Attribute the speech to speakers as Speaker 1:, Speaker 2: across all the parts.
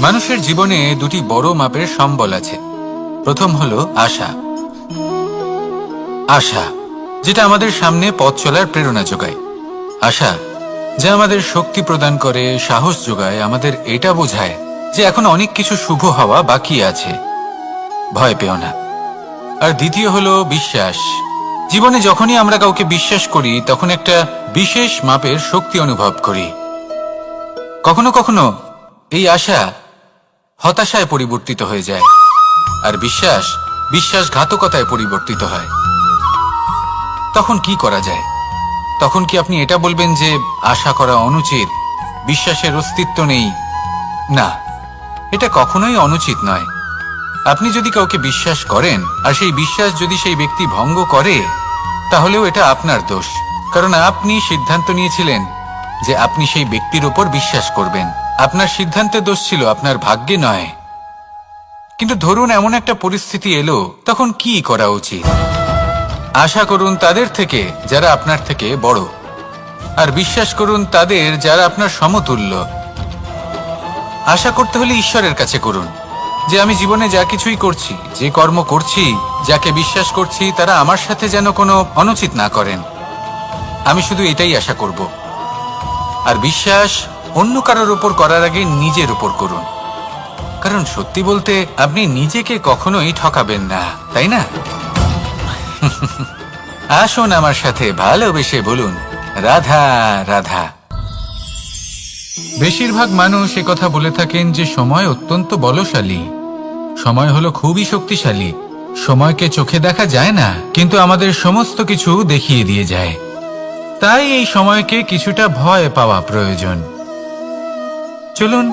Speaker 1: মানুষের জীবনে দুটি বড় মাপের সম্বল আছে। প্রথম হলো আশা। আশা, যেটা আমাদের সামনে পথ চলার প্রেরণা যোগায়। আশা, যা আমাদের শক্তি প্রদান করে, সাহস যোগায়, আমাদের এটা বোঝায় যে এখন অনেক কিছু শুভ হওয়া বাকি আছে। ভয় পেও না। আর দ্বিতীয় হলো বিশ্বাস। জীবনে যখনই আমরা কাউকে বিশ্বাস করি, তখন একটা বিশেষ মাপের শক্তি অনুভব করি। কখনো কখনো এই আশা হতাশায় পরিবর্তিত হয়ে যায়। আর বিশ্বাস, বিশ্বাসঘাতকতায় পরিবর্তিত হয়। তখন কি করা যায়? তখন কি আপনি এটা বলবেন যে, আশা করা অনুচিত, বিশ্বাসের অস্তিত্ব নেই? না, এটা কখনোই অনুচিত নয়। আপনি যদি কাউকে বিশ্বাস করেন, আর সেই বিশ্বাস যদি সেই ব্যক্তি ভঙ্গ করে, তাহলেও এটা আপনার দোষ। কারণ আপনি সিদ্ধান্ত নিয়েছিলেন যে আপনি সেই ব্যক্তির ওপর বিশ্বাস করবেন। আপনার সিদ্ধান্তে দোষ ছিল, আপনার ভাগ্যে নয়। কিন্তু ধরুন এমন একটা পরিস্থিতি এলো, তখন কি করা উচিত? আশা করুন তাদের থেকে যারা আপনার থেকে বড়। আর বিশ্বাস করুন তাদের যারা আপনার সমতুল্য। আশা করতে হলে ঈশ্বরের কাছে করুন, যে আমি জীবনে যা কিছুই করছি, যে কর্ম করছি, যাকে বিশ্বাস করছি, তারা আমার সাথে যেন কোনো অনুচিত না করেন। আমি শুধু এটাই আশা করব। আর বিশ্বাস অন্য কারোর উপর করার আগে নিজের উপর করুন। কারণ সত্যি বলতে আপনি নিজেকে কখনোই ঠকাবেন না, তাই না? আসুন আমার সাথে ভালোবেসে বলুন, রাধা রাধা। বেশিরভাগ মানুষ কথা বলে থাকেন যে সময় অত্যন্ত বলশালী। সময় হলো খুবই শক্তিশালী। সময়কে চোখে দেখা যায় না, কিন্তু আমাদের সমস্ত কিছু দেখিয়ে দিয়ে যায়। তাই এই সময়কে কিছুটা ভয় পাওয়া প্রয়োজন। চলুন,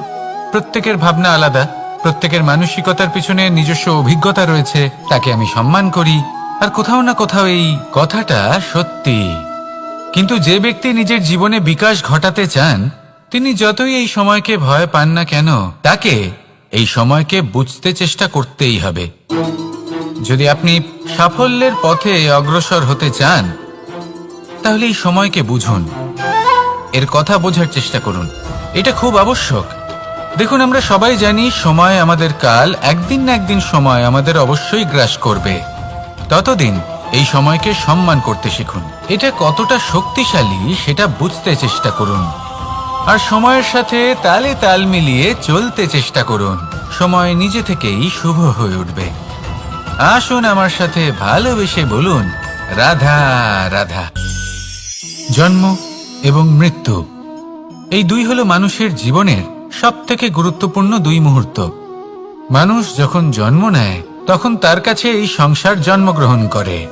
Speaker 1: প্রত্যেকের ভাবনা আলাদা। প্রত্যেকের মানসিকতার পিছনে নিজস্ব অভিজ্ঞতা রয়েছে, তাকে আমি সম্মান করি, আর কোথাও না কোথাও এই কথাটা সত্যি। কিন্তু যে ব্যক্তি নিজের জীবনে বিকাশ ঘটাতে চান, তিনি যতই এই সময়কে ভয় পান না কেন, তাকে এই সময়কে বুঝতে চেষ্টা করতেই হবে। যদি আপনি সাফল্যের পথে অগ্রসর হতে চান, তাহলে এই সময়কে বুঝুন। এর কথা বোঝার চেষ্টা করুন। এটা খুব আবশ্যক। দেখুন, আমরা সবাই জানি সময় আমাদের কাল একদিন না একদিন সময় আমাদের অবশ্যই গ্রাস করবে। ততদিন এই সময়কে সম্মান করতে শিখুন। এটা কতটা শক্তিশালী সেটা বুঝতে চেষ্টা করুন। আর সময়ের সাথে তালে তাল মিলিয়ে চলতে চেষ্টা করুন। সময় নিজে থেকেই শুভ হয়ে উঠবে। আসুন আমার সাথে ভালোবেসে বলুন, রাধা রাধা। জন্ম এবং মৃত্যু। এই দুই হলো মানুষের জীবনের সব থেকে গুরুত্বপূর্ণ দুই মুহূর্ত। মানুষ যখন জন্ম নেয়, তখন তার কাছে এই সংসার জন্মগ্রহণ করে।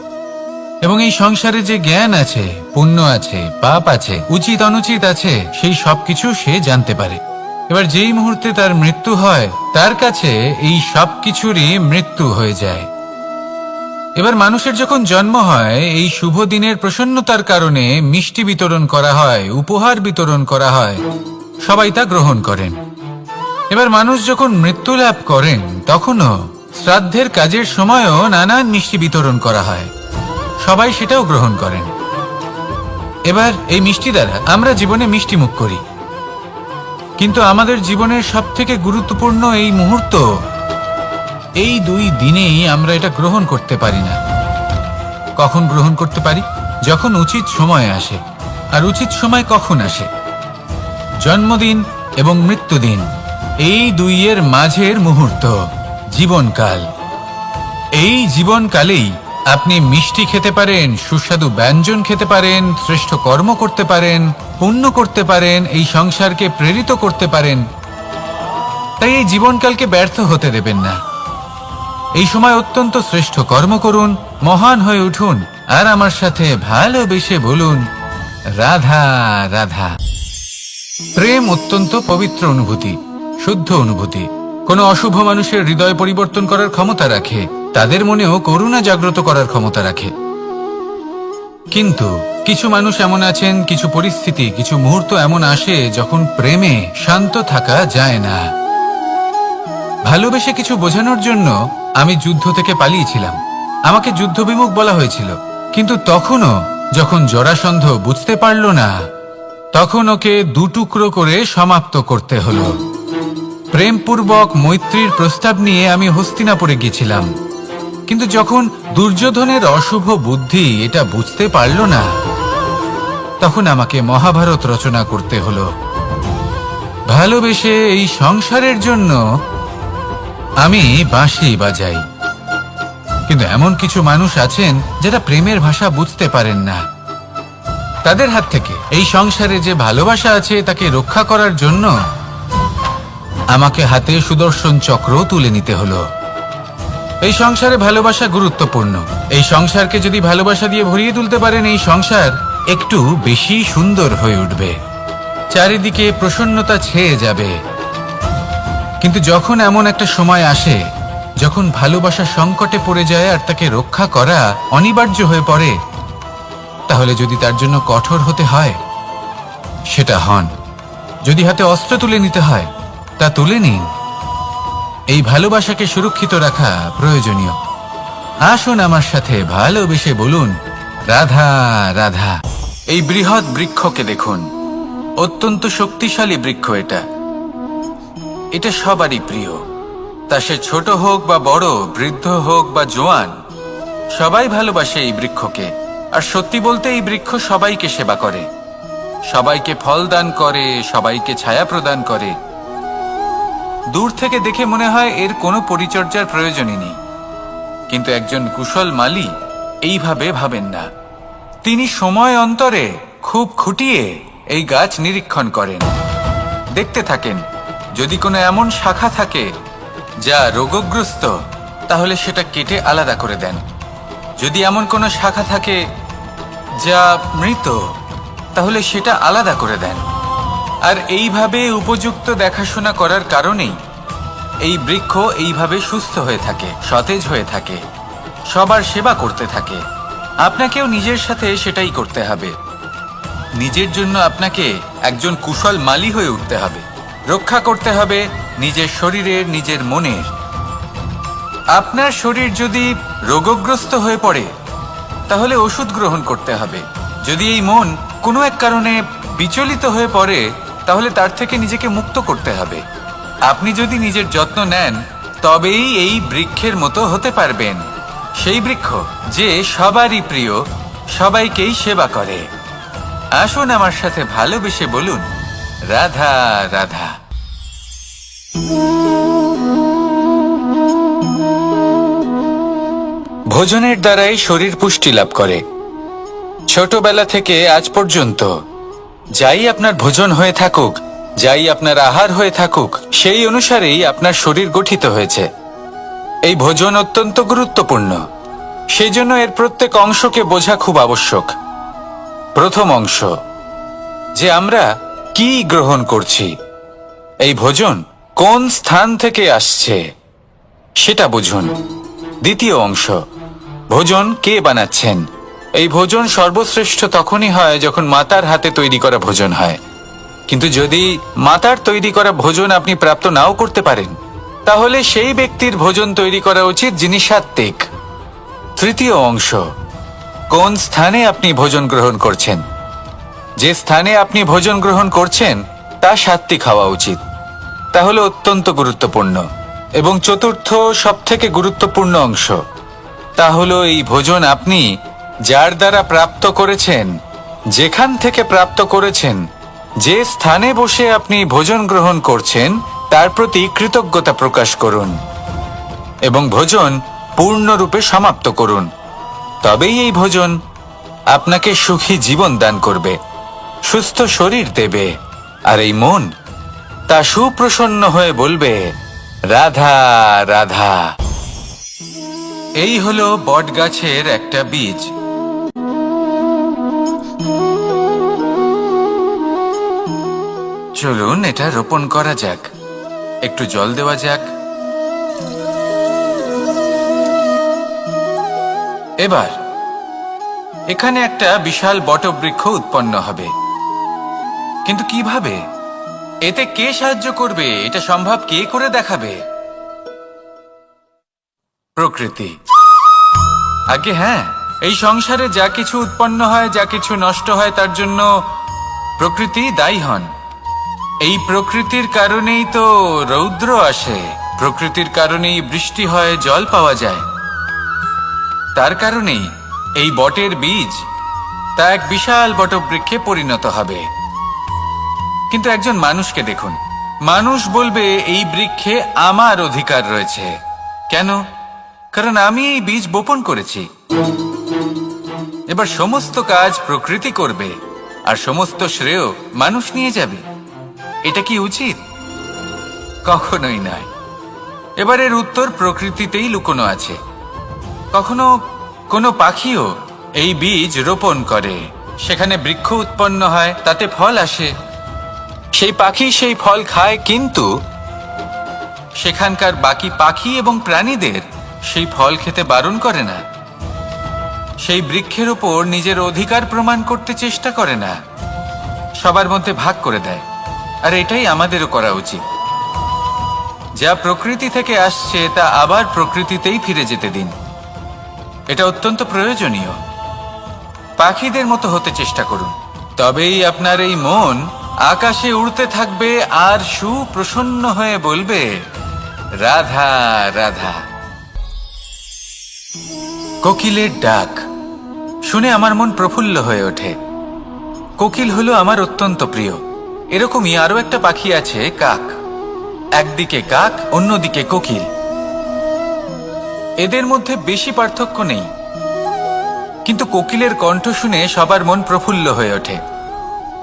Speaker 1: এবং এই সংসারে যে জ্ঞান আছে, পুণ্য আছে, পাপ আছে, উচিত অনুচিত আছে, সেই সবকিছু সে জানতে পারে। এবার যেই মুহূর্তে তার মৃত্যু হয়, তার কাছে এই সব কিছুরই মৃত্যু হয়ে যায়। এবার মানুষের যখন জন্ম হয়, এই শুভ দিনের প্রসন্নতার কারণে মিষ্টি বিতরণ করা হয়, উপহার বিতরণ করা হয়। সবাই তা গ্রহণ করেন। এবার মানুষ যখন মৃত্যু লাভ করেন, তখনও শ্রাদ্ধের কাজের সময়ও নানান মিষ্টি বিতরণ করা হয়। সবাই সেটাও গ্রহণ করেন। এবার এই মিষ্টি দ্বারা আমরা জীবনে মিষ্টি মুখ করি। কিন্তু আমাদের জীবনের সব থেকে গুরুত্বপূর্ণ এই মুহূর্ত এই দুই দিনেই আমরা এটা গ্রহণ করতে পারি না। কখন গ্রহণ করতে পারি? যখন উচিত সময় আসে। আর উচিত সময় কখন আসে? জন্মদিন এবং মৃত্যুদিন, এই দুইয়ের মাঝের মুহূর্ত, জীবনকাল। এই জীবনকালেই আপনি মিষ্টি খেতে পারেন, সুস্বাদু ব্যঞ্জন খেতে পারেন, শ্রেষ্ঠ কর্ম করতে পারেন, পুণ্য করতে পারেন, এই সংসারকে প্রেরিত করতে পারেন। তাই এই জীবনকালকে ব্যর্থ হতে দেবেন না। এই সময় অত্যন্ত শ্রেষ্ঠ কর্ম করুন, মহান হয়ে উঠুন, আর আমার সাথে ভালোবেসে বলুন, রাধা রাধা। প্রেম অত্যন্ত পবিত্র অনুভূতি, শুদ্ধ অনুভূতি। কোনো অশুভ মানুষের হৃদয় পরিবর্তন করার ক্ষমতা রাখে, তাদের মনেও করুণা জাগ্রত করার ক্ষমতা রাখে। কিন্তু কিছু মানুষ এমন আছেন, কিছু পরিস্থিতি, কিছু মুহূর্ত এমন আসে যখন প্রেমে শান্ত থাকা যায় না। ভালোবেসে কিছু বোঝানোর জন্য আমি যুদ্ধ থেকে পালিয়েছিলাম। আমাকে যুদ্ধবিমুখ বলা হয়েছিল। কিন্তু তখনও যখন জরাসন্ধ বুঝতে পারল না, তখন ওকে দুটুকরো করে সমাপ্ত করতে হলো। প্রেমপূর্বক মৈত্রীর প্রস্তাব নিয়ে আমি হস্তিনাপুরে গেছিলাম কিন্তু যখন দুর্যোধনের অশুভ বুদ্ধি এটা বুঝতে পারল না, তখন আমাকে মহাভারত রচনা করতে হলো। ভালোবেসে এই সংসারের জন্য আমি বাঁশি বাজাই। কিন্তু এমন কিছু মানুষ আছেন যারা প্রেমের ভাষা বুঝতে পারেন না। তাদের হাত থেকে এই সংসারে যে ভালোবাসা আছে তাকে রক্ষা করার জন্য আমাকে হাতে সুদর্শন চক্র তুলে নিতে হলো। এই সংসারে ভালোবাসা গুরুত্বপূর্ণ। এই সংসারকে যদি ভালোবাসা দিয়ে ভরিয়ে তুলতে পারেন, এই সংসার একটু বেশি সুন্দর হয়ে উঠবে। চারিদিকে প্রসন্নতা ছেয়ে যাবে। কিন্তু যখন এমন একটা সময় আসে, যখন ভালোবাসা সংকটে পড়ে যায় আর তাকে রক্ষা করা অনিবার্য হয়ে পড়ে, তাহলে যদি তার জন্য কঠোর হতে হয়, সেটা হন। যদি হাতে অস্ত্র তুলে নিতে হয়, তা তুলে নিন। এই ভালোবাসাকে সুরক্ষিত রাখা প্রয়োজনীয়। আসুন আমার সাথে ভালোবেসে বলুন, রাধা রাধা। এই বৃহৎ বৃক্ষকে দেখুন। অত্যন্ত শক্তিশালী বৃক্ষ এটা। এটা সবারই প্রিয়। তা সে ছোট হোক বা বড়, বৃদ্ধ হোক বা জোয়ান, সবাই ভালোবাসে এই বৃক্ষকে। আর সত্যি বলতে এই বৃক্ষ সবাইকে সেবা করে। সবাইকে ফল দান করে, সবাইকে ছায়া প্রদান করে। দূর থেকে দেখে মনে হয় এর কোনো পরিচর্যার প্রয়োজনই নেই। কিন্তু একজন কুশল মালি এইভাবে ভাবেন না। তিনি সময় অন্তরে খুব খুঁটিয়ে এই গাছ নিরীক্ষণ করেন। দেখতে থাকেন। যদি কোনো এমন শাখা থাকে যা রোগগ্রস্ত, তাহলে সেটা কেটে আলাদা করে দেন। যদি এমন কোনো শাখা থাকে যা মৃত, তাহলে সেটা আলাদা করে দেন। আর এইভাবে উপযুক্ত দেখাশোনা করার কারণেই এই বৃক্ষ এইভাবে সুস্থ হয়ে থাকে, সতেজ হয়ে থাকে, সবার সেবা করতে থাকে। আপনাকেও নিজের সাথে সেটাই করতে হবে। নিজের জন্য আপনাকে একজন কুশল মালি হয়ে উঠতে হবে। রক্ষা করতে হবে নিজের শরীরের নিজের মনের। আপনার শরীর যদি রোগগ্রস্ত হয়ে পড়ে, তাহলে ওষুধ গ্রহণ করতে হবে। যদি এই মন কোনো এক কারণে বিচলিত হয়ে পড়ে, তাহলে তার থেকে নিজেকে মুক্ত করতে হবে। আপনি যদি নিজের যত্ন নেন, তবেই এই বৃক্ষের মতো হতে পারবেন। সেই বৃক্ষ যে সবারই প্রিয়, সবাইকেই সেবা করে। আসুন আমার সাথে ভালোবেসে বলুন রাধা রাধা। ভোজনের দ্বারাই শরীর পুষ্টি লাভ করে। ছোটবেলা থেকে আজ পর্যন্ত, যাই আপনার ভোজন হয়ে থাকুক, যাই আপনার আহার হয়ে থাকুক, সেই অনুসারেই আপনার শরীর গঠিত হয়েছে। এই ভোজন অত্যন্ত গুরুত্বপূর্ণ। সেই জন্য এর প্রত্যেক অংশকে বোঝা খুব আবশ্যক। প্রথম অংশ, যে আমরা কি গ্রহণ করছি? এই ভোজন কোন স্থান থেকে আসছে? সেটা বুঝুন। দ্বিতীয় অংশ। ভোজন কে বানাচ্ছেন? এই ভোজন সর্বশ্রেষ্ঠ তখনই হয় যখন মাতার হাতে তৈরি করা ভোজন হয়। কিন্তু যদি মাতার তৈরি করা ভোজন আপনি প্রাপ্ত নাও করতে পারেন, তাহলে সেই ব্যক্তির ভোজন তৈরি করা উচিত যিনি সাত্ত্বিক। তৃতীয় অংশ। কোন স্থানে আপনি ভোজন গ্রহণ করছেন? যে স্থানে আপনি ভোজন গ্রহণ করছেন, তা সাত্ত্বিক হওয়া উচিত। তাহলে অত্যন্ত গুরুত্বপূর্ণ এবং চতুর্থ সবথেকে গুরুত্বপূর্ণ অংশ। তা হলো এই ভোজন আপনি যার দ্বারা প্রাপ্ত করেছেন, যেখান থেকে প্রাপ্ত করেছেন, যে স্থানে বসে আপনি ভোজন গ্রহণ করছেন, তার প্রতি কৃতজ্ঞতা প্রকাশ করুন এবং ভোজন পূর্ণরূপে সমাপ্ত করুন। তবেই এই ভোজন আপনাকে সুখী জীবন দান করবে। সুস্থ শরীর দেবে। আর এই মন তা সুপ্রসন্ন হয়ে বলবে, রাধা রাধা। এই হলো বট গাছের একটা বীজ। চলুন এটা রোপণ করা যাক। একটু জল দেওয়া যাক। এবার এখানে একটা বিশাল বটবৃক্ষ উৎপন্ন হবে। কিন্তু কীভাবে? এতে কে সাহায্য করবে? এটা সম্ভব কে করে দেখাবে? প্রকৃতি। আগে হ্যাঁ এই সংসারে যা কিছু উৎপন্ন হয়, যা কিছু নষ্ট হয়, তার জন্য প্রকৃতি দায়ী হন। এই প্রকৃতির কারণেই তো রৌদ্র আসে। প্রকৃতির কারণেই বৃষ্টি হয়, জল পাওয়া যায়। তার কারণেই এই বটের বীজ তা এক বিশাল বটবৃক্ষে পরিণত হবে। কিন্তু একজন মানুষকে দেখুন। মানুষ বলবে, এই বৃক্ষে আমার অধিকার রয়েছে। কেন? কারণ আমি এই বীজ বপন করেছি। এবার সমস্ত কাজ প্রকৃতি করবে, আর সমস্ত শ্রেয় মানুষ নিয়ে যাবে। এটা কি উচিত? কখনোই নয়। এবারের উত্তর প্রকৃতিতেই লুকোনো আছে। কখনো কোনো পাখিও এই বীজ রোপণ করে। সেখানে বৃক্ষ উৎপন্ন হয়, তাতে ফল আসে। সেই পাখি সেই ফল খায়, কিন্তু সেখানকার বাকি পাখি এবং প্রাণীদের সেই ফল খেতে বারণ করে না। সেই বৃক্ষের ওপর নিজের অধিকার প্রমাণ করতে চেষ্টা করে না। সবার মধ্যে ভাগ করে দেয়। আর এটাই আমাদেরও করা উচিত। যা প্রকৃতি থেকে আসছে, তা আবার প্রকৃতিতেই ফিরে যেতে দিন। এটা অত্যন্ত প্রয়োজনীয়। পাখিদের মতো হতে চেষ্টা করুন। তবেই আপনার এই মন আকাশে উড়তে থাকবে আর সুপ্রসন্ন হয়ে বলবে, রাধা রাধা। কোকিলের ডাক শুনে আমার মন প্রফুল্ল হয়ে ওঠে। কোকিল হলো আমার অত্যন্ত প্রিয়। এরকমই আরও একটা পাখি আছে, কাক। একদিকে কাক, অন্যদিকে কোকিল। এদের মধ্যে বেশি পার্থক্য নেই। কিন্তু কোকিলের কণ্ঠ শুনে সবার মন প্রফুল্ল হয়ে ওঠে।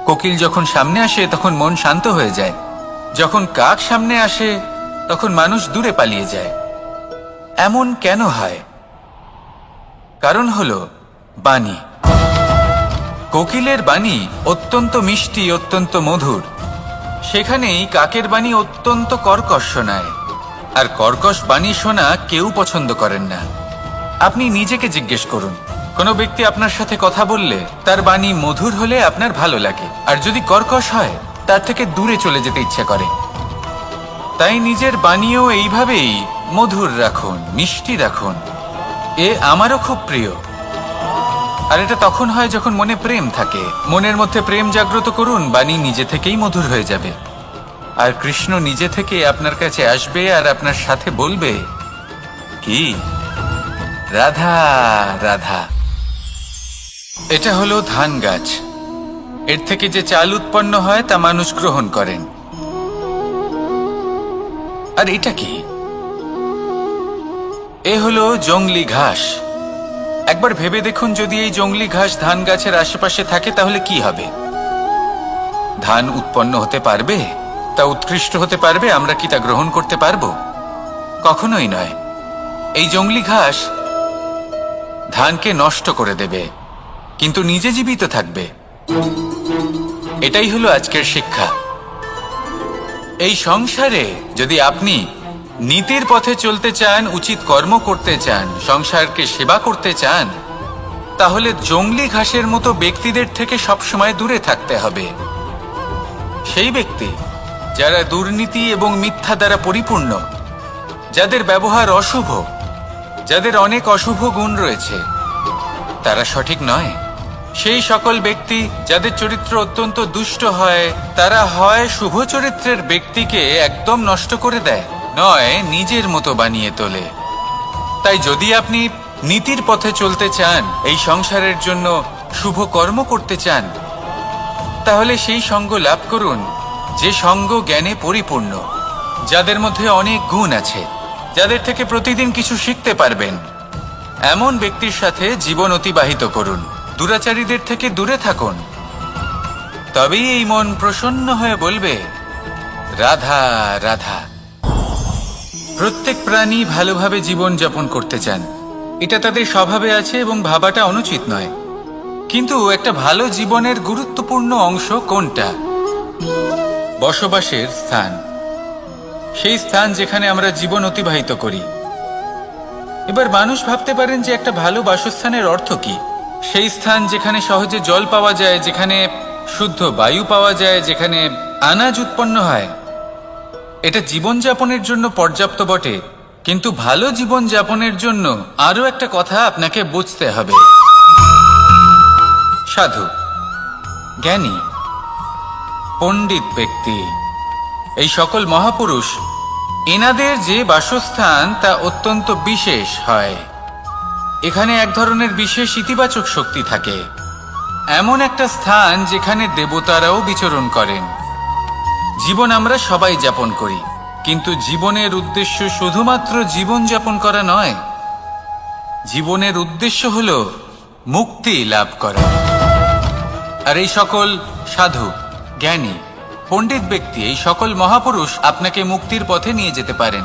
Speaker 1: কোকিল যখন সামনে আসে, তখন মন শান্ত হয়ে যায়। যখন কাক সামনে আসে, তখন মানুষ দূরে পালিয়ে যায়। এমন কেন হয়? কারণ হল, বাণী। কোকিলের বাণী অত্যন্ত মিষ্টি, অত্যন্ত মধুর। সেখানেই কাকের বাণী অত্যন্ত কর্কশ শোনায়। আর কর্কশ বাণী শোনা কেউ পছন্দ করেন না। আপনি নিজেকে জিজ্ঞেস করুন। কোনো ব্যক্তি আপনার সাথে কথা বললে তার বাণী মধুর হলে আপনার ভালো লাগে। আর যদি কর্কশ হয়, তার থেকে দূরে চলে যেতে ইচ্ছে করে। তাই নিজের বাণীও এইভাবেই মধুর রাখুন, মিষ্টি রাখুন। এ আমারও খুব প্রিয়। আর এটা তখন হয় যখন মনে প্রেম থাকে। মনের মধ্যে প্রেম জাগ্রত করুন, বাণী নিজে থেকেই মধুর হয়ে যাবে। আর কৃষ্ণ নিজে থেকে আপনার কাছে আসবে আর আপনার সাথে বলবে, কি? রাধা রাধা। এটা হলো ধান গাছ। এর থেকে যে চাল উৎপন্ন হয় তা মানুষ গ্রহণ করেন। আর এটা কি? এ হলো জংলি ঘাস। একবার ভেবে দেখুন যদি এই জংলি ঘাস ধান গাছের আশেপাশে থাকে, তাহলে কি হবে? ধান উৎপন্ন হতে পারবে? তা উৎকৃষ্ট হতে পারবে? আমরা কি তা গ্রহণ করতে পারব? কখনোই নয়। এই জংলি ঘাস ধানকে নষ্ট করে দেবে। কিন্তু নিজে জীবিত থাকবে। এটাই হলো আজকের শিক্ষা। এই সংসারে যদি আপনি নীতির পথে চলতে চান, উচিত কর্ম করতে চান, সংসারকে সেবা করতে চান, তাহলে জঙ্গলি ঘাসের মতো ব্যক্তিদের থেকে সবসময় দূরে থাকতে হবে। সেই ব্যক্তি যারা দুর্নীতি এবং মিথ্যা দ্বারা পরিপূর্ণ, যাদের ব্যবহার অশুভ, যাদের অনেক অশুভ গুণ রয়েছে, তারা সঠিক নয়। সেই সকল ব্যক্তি যাদের চরিত্র অত্যন্ত দুষ্ট হয়, তারা হয় শুভ চরিত্রের ব্যক্তিকে একদম নষ্ট করে দেয়, নয় নিজের মতো বানিয়ে তোলে। তাই যদি আপনি নীতির পথে চলতে চান, এই সংসারের জন্য শুভ কর্ম করতে চান, তাহলে সেই সঙ্গ লাভ করুন, যে সঙ্গ জ্ঞানে পরিপূর্ণ, যাদের মধ্যে অনেক গুণ আছে, যাদের থেকে প্রতিদিন কিছু শিখতে পারবেন। এমন ব্যক্তির সাথে জীবন অতিবাহিত করুন। দুরাচারীদের থেকে দূরে থাকুন। তবেই এই মন প্রসন্ন হয়ে বলবে, রাধা রাধা। প্রত্যেক প্রাণী ভালোভাবে জীবন যাপন করতে চান। এটা তাদের স্বভাবে আছে এবং ভাবাটা অনুচিত নয়। কিন্তু একটা ভালো জীবনের গুরুত্বপূর্ণ অংশ কোনটা? বসবাসের স্থান। সেই স্থান যেখানে আমরা জীবন অতিবাহিত করি। এবার মানুষ ভাবতে পারেন যে একটা ভালো বাসস্থানের অর্থ কি। সেই স্থান যেখানে সহজে জল পাওয়া যায়, যেখানে শুদ্ধ বায়ু পাওয়া যায়, যেখানে আনাজ উৎপন্ন হয়। এটা জীবনযাপনের জন্য পর্যাপ্ত বটে, কিন্তু ভালো জীবন যাপনের জন্য আরও একটা কথা আপনাকে বুঝতে হবে। সাধু, জ্ঞানী, পণ্ডিত ব্যক্তি, এই সকল মহাপুরুষ, এনাদের যে বাসস্থান তা অত্যন্ত বিশেষ হয়। এখানে এক ধরনের বিশেষ ইতিবাচক শক্তি থাকে। এমন একটা স্থান যেখানে দেবতারাও বিচরণ করেন। জীবন আমরা সবাই যাপন করি, কিন্তু জীবনের উদ্দেশ্য শুধুমাত্র জীবন যাপন করা নয়, জীবনের উদ্দেশ্য হল মুক্তি লাভ করা। আর এই সকল সাধু, জ্ঞানী, পণ্ডিত ব্যক্তি, এই সকল মহাপুরুষ আপনাকে মুক্তির পথে নিয়ে যেতে পারেন।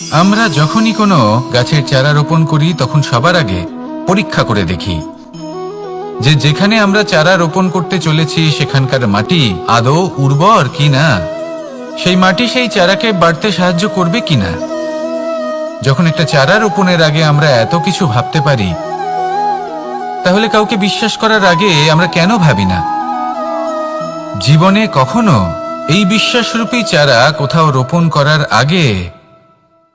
Speaker 1: আমরা যখনই কোনো গাছের চারা রোপণ করি, তখন সবার আগে পরীক্ষা করে দেখি যে যেখানে আমরা চারা রোপণ করতে চলেছি, সেখানকার মাটি আদৌ উর্বর কি না সেই মাটি সেই চারাকে বাড়তে সাহায্য করবে কিনা? যখন একটা চারা রোপণের আগে আমরা এত কিছু ভাবতে পারি, তাহলে কাউকে বিশ্বাস করার আগে আমরা কেন ভাবি না? জীবনে কখনো এই বিশ্বাসরূপী চারা কোথাও রোপণ করার আগে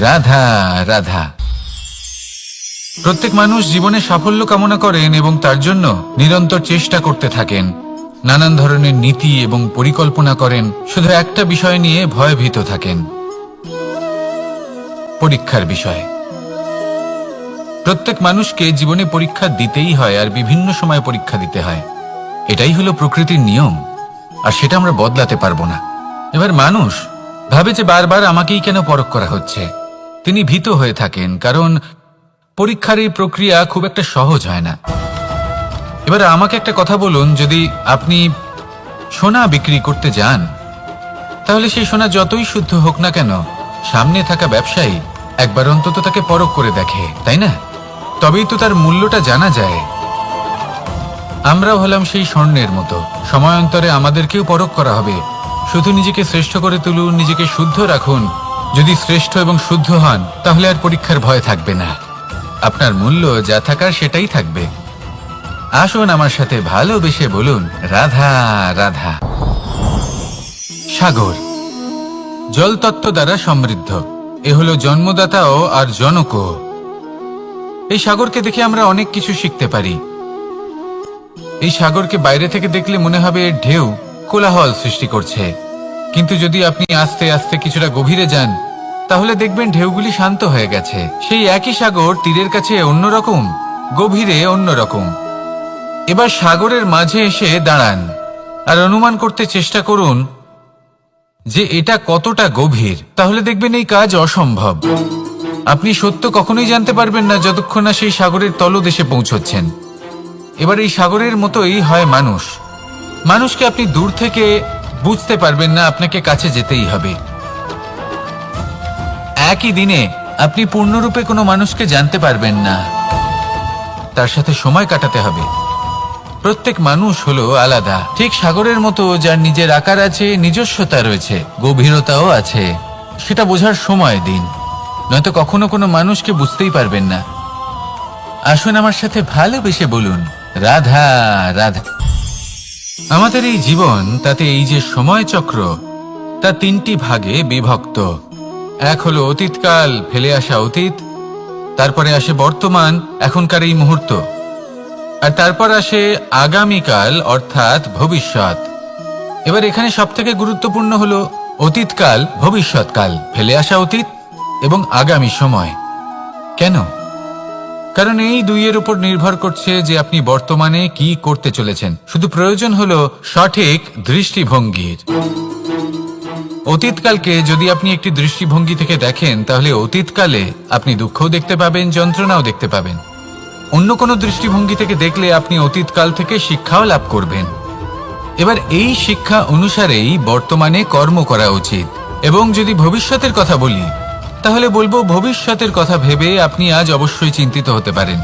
Speaker 1: রাধা রাধা। প্রত্যেক মানুষ জীবনে সাফল্য কামনা করেন এবং তার জন্য নিরন্তর চেষ্টা করতে থাকেন। নানান ধরনের নীতি এবং পরিকল্পনা করেন, শুধু একটা বিষয় নিয়ে ভয়ভীত থাকেন। পরীক্ষার বিষয়। প্রত্যেক মানুষকে জীবনে পরীক্ষা দিতেই হয় আর বিভিন্ন সময় পরীক্ষা দিতে হয়। এটাই হলো প্রকৃতির নিয়ম, আর সেটা আমরা বদলাতে পারব না। এবার মানুষ ভাবে যে বারবার আমাকেই কেন পরখ করা হচ্ছে। তিনি ভীত হয়ে থাকেন, কারণ পরীক্ষার এই প্রক্রিয়া খুব একটা সহজ হয় না। এবার আমাকে একটা কথা বলুন, যদি আপনি সোনা বিক্রি করতে যান, তাহলে সেই সোনা যতই শুদ্ধ হোক না কেন, সামনে থাকা ব্যবসায়ী একবার অন্তত তাকে পরখ করে দেখে, তাই না? তবেই তো তার মূল্যটা জানা যায়। আমরাও হলাম সেই স্বর্ণের মতো। সময়ান্তরে আমাদেরকেও পরখ করা হবে। শুধু নিজেকে শ্রেষ্ঠ করে তুলুন, নিজেকে শুদ্ধ রাখুন যদি শ্রেষ্ঠ এবং শুদ্ধ হন, তাহলে আর পরীক্ষার ভয় থাকবে না। আপনার মূল্য যা থাকার সেটাই থাকবে। আসুন আমার সাথে ভালোবেসে বলুন, রাধা রাধা। সাগর, জলতত্ত্ব দ্বারা সমৃদ্ধ। এ হলো জন্মদাতাও আর জনকও। এই সাগরকে দেখে আমরা অনেক কিছু শিখতে পারি। এই সাগরকে বাইরে থেকে দেখলে মনে হবে ঢেউ কোলাহল সৃষ্টি করছে। কিন্তু যদি আপনি আস্তে আস্তে কিছুটা গভীরে যান, তাহলে দেখবেন ঢেউগুলি শান্ত হয়ে গেছে। সেই একই সাগর তীরের কাছে অন্যরকম, গভীরে অন্যরকম। এবার সাগরের মাঝে এসে দাঁড়ান আর অনুমান করতে চেষ্টা করুন যে এটা কতটা গভীর। তাহলে দেখবেন এই কাজ অসম্ভব। আপনি সত্য কখনোই জানতে পারবেন না যতক্ষণ না সেই সাগরের তলদেশে পৌঁছচ্ছেন। এবার এই সাগরের মতোই হয় মানুষ। মানুষকে আপনি দূর থেকে বুঝতে পারবেন না আপনাকে কাছে যেতেই হবে। একই দিনে আপনি পূর্ণরূপে কোনো মানুষকে জানতে পারবেন না। তার সাথে সময় কাটাতে হবে। প্রত্যেক মানুষ হলো আলাদা। ঠিক সাগরের মতো যার নিজের আকার আছে, নিজস্বতা রয়েছে, গভীরতাও আছে। সেটা বোঝার সময় দিন। নয়তো কখনো কোনো মানুষকে বুঝতেই পারবেন না। আসুন আমার সাথে ভালোবেসে বলুন, রাধা রাধা। আমাদের এই জীবন, তাতে এই যে সময় চক্র তা তিনটি ভাগে বিভক্ত। এক হলো অতীতকাল, ফেলে আসা অতীত, তারপরে আসে বর্তমান, এখনকার এই মুহূর্ত। আর তারপর আসে আগামীকাল, অর্থাৎ ভবিষ্যৎ। এবার এখানে সবথেকে গুরুত্বপূর্ণ হলো অতীতকাল, ভবিষ্যৎকাল, ফেলে আসা অতীত এবং আগামী সময়। কেন? কারণ এই দুইয়ের উপর নির্ভর করছে যে আপনি বর্তমানে কি করতে চলেছেন। শুধু প্রয়োজন হলো সঠিক দৃষ্টিভঙ্গির। অতীতকালকে যদি আপনি একটি দৃষ্টিভঙ্গি থেকে দেখেন, তাহলে অতীতকালে আপনি দুঃখও দেখতে পাবেন, যন্ত্রণাও দেখতে পাবেন। অন্য কোনো দৃষ্টিভঙ্গি থেকে দেখলে আপনি অতীতকাল থেকে শিক্ষাও লাভ করবেন। এবার এই শিক্ষা অনুসারেই বর্তমানে কর্ম করা উচিত। এবং যদি ভবিষ্যতের কথা বলি তাহলে বলব, ভবিষ্যতের কথা ভেবে আপনি আজ অবশ্যই চিন্তিত হতে পারেন।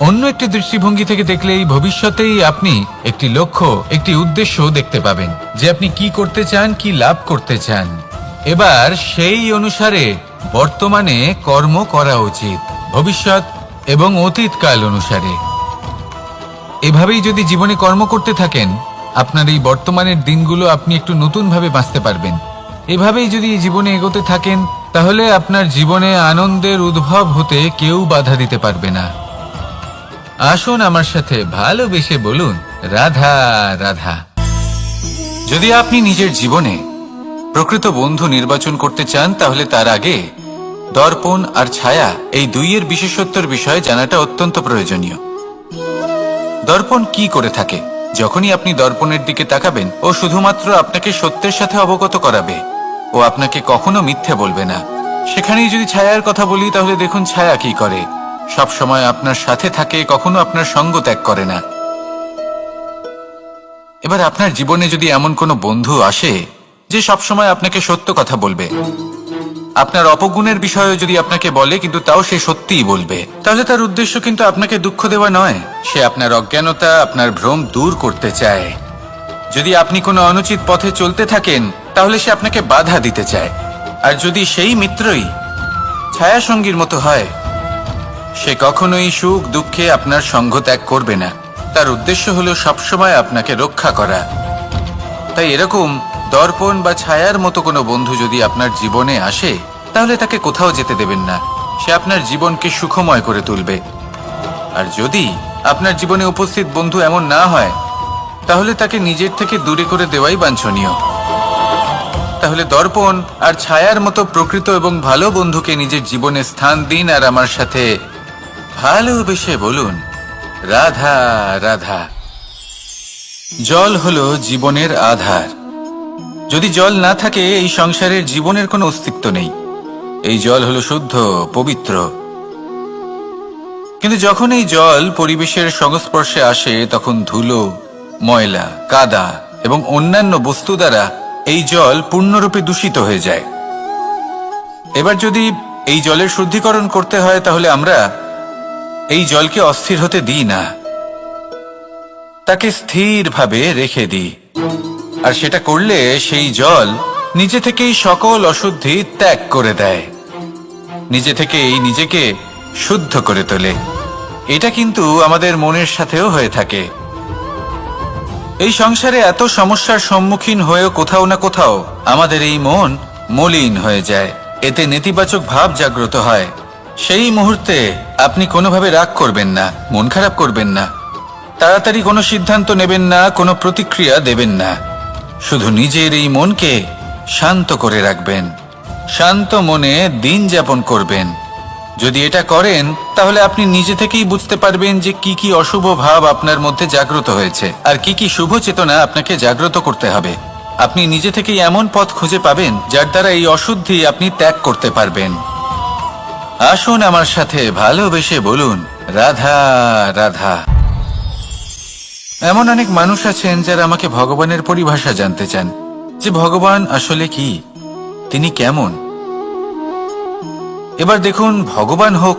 Speaker 1: অন্য একটি দৃষ্টিভঙ্গি থেকে দেখলে এই ভবিষ্যতেই আপনি একটি লক্ষ্য, একটি উদ্দেশ্য দেখতে পাবেন, যে আপনি কি করতে চান, কি লাভ করতে চান। এবার সেই অনুসারে বর্তমানে কর্ম করা উচিত, ভবিষ্যৎ এবং অতীতকাল অনুসারে। এভাবেই যদি জীবনে কর্ম করতে থাকেন, আপনার এই বর্তমানের দিনগুলো আপনি একটু নতুনভাবে বাঁচতে পারবেন। এভাবেই যদি জীবনে এগোতে থাকেন তাহলে আপনার জীবনে আনন্দের উদ্ভব হতে কেউ বাধা দিতে পারবে না। আসুন আমার সাথে ভালোবেসে বলুন, রাধা রাধা। যদি আপনি নিজের জীবনে প্রকৃত বন্ধু নির্বাচন করতে চান, তাহলে তার আগে দর্পণ আর ছায়া এই দুইয়ের বিশেষত্বর বিষয়ে জানাটা অত্যন্ত প্রয়োজনীয়। দর্পণ কি করে থাকে? যখনই আপনি দর্পণের দিকে তাকাবেন, ও শুধুমাত্র আপনাকে সত্যের সাথে অবগত করাবে। ও আপনাকে কখনো মিথ্যে বলবে না। সেখানেই যদি ছায়ার কথা বলি, তাহলে দেখুন ছায়া কি করে। সব সময় আপনার সাথে থাকে, কখনো আপনার সঙ্গ ত্যাগ করে না। এবার আপনার জীবনে যদি এমন কোনো বন্ধু আসে, যে সব সময় আপনাকে সত্য কথা বলবে। আপনার অপগুণের বিষয়ে যদি আপনাকে বলে, কিন্তু তাও সে সত্যিই বলবে। তাহলে তার উদ্দেশ্য কিন্তু আপনাকে দুঃখ দেওয়া নয়। সে আপনার অজ্ঞানতা, আপনার ভ্রম দূর করতে চায়। যদি আপনি কোনো অনুচিত পথে চলতে থাকেন তাহলে সে আপনাকে বাধা দিতে চায়। আর যদি সেই মিত্রই ছায়া সঙ্গীর মতো হয়, সে কখনোই সুখ দুঃখে আপনার সঙ্গ ত্যাগ করবে না। তার উদ্দেশ্য হলো সবসময় আপনাকে রক্ষা করা। তাই এরকম দর্পণ বা ছায়ার মতো কোনো বন্ধু যদি আপনার জীবনে আসে, তাহলে তাকে কোথাও যেতে দেবেন না। সে আপনার জীবনকে সুখময় করে তুলবে। আর যদি আপনার জীবনে উপস্থিত বন্ধু এমন না হয়, তাহলে তাকে নিজের থেকে দূরে করে দেওয়াই বাঞ্ছনীয়। তাহলে দর্পণ আর ছায়ার মতো প্রকৃত এবং ভালো বন্ধুকে নিজের জীবনে স্থান দিন আর আমার সাথে ভালোবেসে বলুন, রাধা রাধা। জল হলো জীবনের আধার। যদি জল না থাকে, এই সংসারের জীবনের কোনো অস্তিত্ব নেই। এই জল হলো শুদ্ধ, পবিত্র। কিন্তু যখন এই জল পরিবেশের সংস্পর্শে আসে, তখন ধুলো, ময়লা, কাদা এবং অন্যান্য বস্তু দ্বারা এই জল পূর্ণরূপে দূষিত হয়ে যায়। এবার যদি এই জলের শুদ্ধিকরণ করতে হয়, তাহলে আমরা এই জলকে অস্থির হতে দিই না। তাকে স্থিরভাবে রেখে দিই। আর সেটা করলে সেই জল নিজে থেকেই সকল অশুদ্ধি ত্যাগ করে দেয়। নিজে থেকেই নিজেকে শুদ্ধ করে তোলে। এটা কিন্তু আমাদের মনের সাথেও হয়ে থাকে। এই সংসারে এত সমস্যার সম্মুখীন হয়েও কোথাও না কোথাও আমাদের এই মন মলিন হয়ে যায়। এতে নেতিবাচক ভাব জাগ্রত হয়। সেই মুহূর্তে আপনি কোনোভাবে রাগ করবেন না, মন খারাপ করবেন না। তাড়াতাড়ি কোনো সিদ্ধান্ত নেবেন না, কোনো প্রতিক্রিয়া দেবেন না। শুধু নিজের এই মনকে শান্ত করে রাখবেন। শান্ত মনে দিন যাপন করবেন। যদি এটা করেন, তাহলে আপনি নিজে থেকেই বুঝতে পারবেন যে কি কি অশুভ ভাব আপনার মধ্যে জাগ্রত হয়েছে। আর কি কি শুভ চেতনা আপনাকে জাগ্রত করতে হবে। আপনি নিজে থেকেই এমন পথ খুঁজে পাবেন, যার দ্বারা এই অশুদ্ধি আপনি ত্যাগ করতে পারবেন। আসুন আমার সাথে ভালোবেসে বলুন, রাধা রাধা। এমন অনেক মানুষ আছেন যারা আমাকে ভগবানের পরিভাষা জানতে চান। যে ভগবান আসলে কি? তিনি কেমন? এবার দেখুন ভগবান হোক,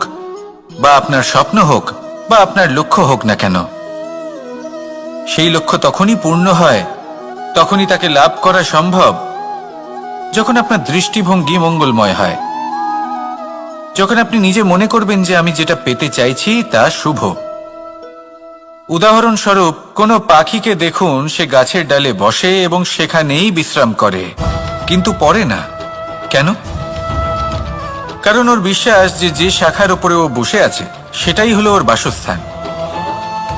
Speaker 1: বা আপনার স্বপ্ন হোক, বা আপনার লক্ষ্য হোক না কেন। সেই লক্ষ্য তখনই পূর্ণ হয়, তখনই তাকে লাভ করা সম্ভব, যখন আপনার দৃষ্টিভঙ্গি মঙ্গলময় হয়। যখন আপনি নিজে মনে করবেন যে আমি যেটা পেতে চাইছি তা শুভ। উদাহরণস্বরূপ, কোনো পাখিকে দেখুন, সে গাছের ডালে বসে এবং সেখানেই বিশ্রাম করে, কিন্তু পরে না। কেন? কারণ ওর বিশ্বাস যে যে শাখার উপরে ও বসে আছে, সেটাই হলো ওর বাসস্থান।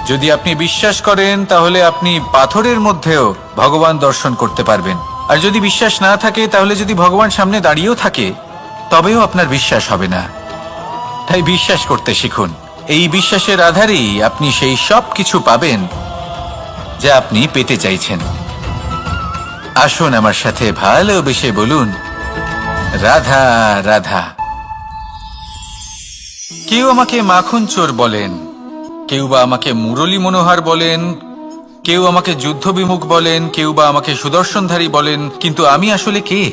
Speaker 1: যদি আপনি বিশ্বাস করেন, তাহলে আপনি পাথরের মধ্যেও ভগবান দর্শন করতে পারবেন। আর যদি বিশ্বাস না থাকে, তাহলে যদি ভগবান সামনে দাঁড়িয়েও থাকে, তবেও আপনার বিশ্বাস হবে না। তাই বিশ্বাস করতে শিখুন। এই বিশ্বাসের আধারেই আপনি সেই সব কিছু পাবেন যা আপনি পেতে চাইছেন। আসুন আমার সাথে ভালোবেসে বলুন। রাধা রাধা। কেউ আমাকে মাখন চোর বলেন, কেউ বা আমাকে মুরলী মনোহার বলেন, কেউ আমাকে যুদ্ধ বিমুখ বলেন, কেউ বা আমাকে সুদর্শনধারী বলেন, কিন্তু আমি আসলে কে?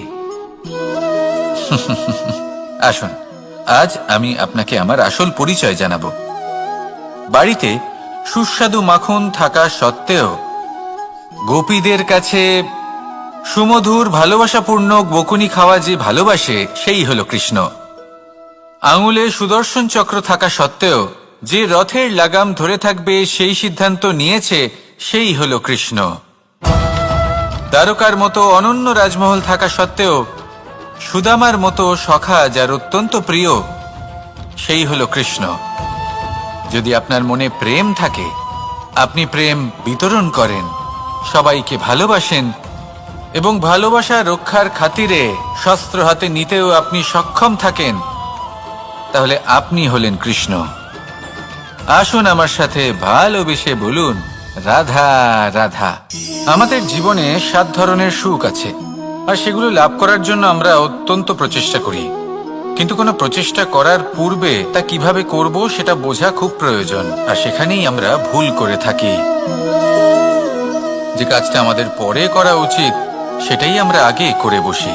Speaker 1: আসুন, আজ আমি আপনাকে আমার আসল পরিচয় জানাব। বাড়িতে সুস্বাদু মাখন থাকা সত্ত্বেও গোপীদের কাছে সুমধুর ভালোবাসাপূর্ণ বকুনি খাওয়া যে ভালোবাসে, সেই হলো কৃষ্ণ। আঙুলে সুদর্শন চক্র থাকা সত্ত্বেও যে রথের লাগাম ধরে থাকবে সেই সিদ্ধান্ত নিয়েছে সেই হল কৃষ্ণ। দ্বারকার মতো অনন্য রাজমহল থাকা সত্ত্বেও সুদামার মতো সখা যার অত্যন্ত প্রিয়, সেই হল কৃষ্ণ। যদি আপনার মনে প্রেম থাকে, আপনি প্রেম বিতরণ করেন, সবাইকে ভালোবাসেন এবং ভালোবাসা রক্ষার খাতিরে শস্ত্র হাতে নিতেও আপনি সক্ষম থাকেন তাহলে আপনি হলেন কৃষ্ণ। আসুন আমার সাথে ভালোবেসে বলুন, রাধা রাধা। আমাদের জীবনে সাত ধরনের সুখ আছে, আর সেগুলো লাভ করার জন্য আমরা অত্যন্ত প্রচেষ্টা করি। কিন্তু কোনো প্রচেষ্টা করার পূর্বে তা কীভাবে করব সেটা বোঝা খুব প্রয়োজন, আর সেখানেই আমরা ভুল করে থাকি। যে কাজটা আমাদের পরে করা উচিত, সেটাই আমরা আগে করে বসি।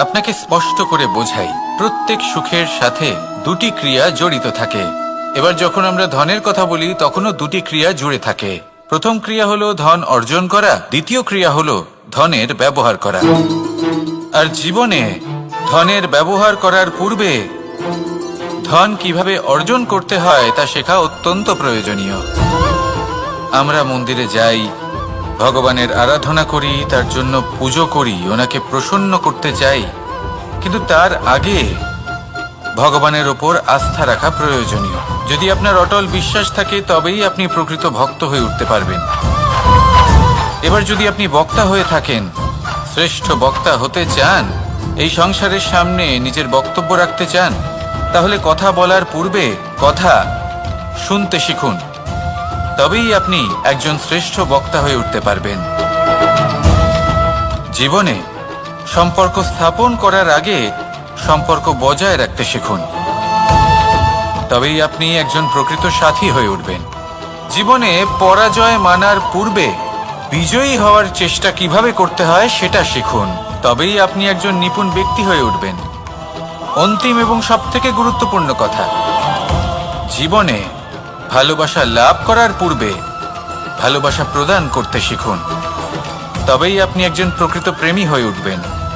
Speaker 1: আপনাকে স্পষ্ট করে বোঝাই প্রত্যেক সুখের সাথে দুটি ক্রিয়া জড়িত থাকে। এবার যখন আমরা ধনের কথা বলি, তখনও দুটি ক্রিয়া জুড়ে থাকে। প্রথম ক্রিয়া হলো ধন অর্জন করা, দ্বিতীয় ক্রিয়া হলো ধনের ব্যবহার করা। আর জীবনে ধনের ব্যবহার করার পূর্বে ধন কীভাবে অর্জন করতে হয়, তা শেখা অত্যন্ত প্রয়োজনীয়। আমরা মন্দিরে যাই, ভগবানের আরাধনা করি, তার জন্য পুজো করি, ওনাকে প্রসন্ন করতে চাই। কিন্তু তার আগে ভগবানের ওপর আস্থা রাখা প্রয়োজনীয়। যদি আপনার অটল বিশ্বাস থাকে, তবেই আপনি প্রকৃত ভক্ত হয়ে উঠতে পারবেন। এবার যদি আপনি বক্তা হয়ে থাকেন, শ্রেষ্ঠ বক্তা হতে চান, এই সংসারের সামনে নিজের বক্তব্য রাখতে চান, তাহলে কথা বলার পূর্বে কথা শুনতে শিখুন। তবেই আপনি একজন শ্রেষ্ঠ বক্তা হয়ে উঠতে পারবেন। জীবনে সম্পর্ক স্থাপন করার আগে সম্পর্ক বজায় রাখতে শিখুন। তবেই আপনি একজন প্রকৃত সাথী হয়ে উঠবেন। জীবনে পরাজয় মানার পূর্বে বিজয়ী হওয়ার চেষ্টা কীভাবে করতে হয় সেটা শিখুন। তবেই আপনি একজন নিপুণ ব্যক্তি হয়ে উঠবেন। অন্তিম এবং সবথেকে গুরুত্বপূর্ণ কথা, জীবনে ভালোবাসা লাভ করার পূর্বে ভালোবাসা প্রদান করতে শিখুন। তবেই আপনি একজন প্রকৃত প্রেমী হয়ে উঠবেন।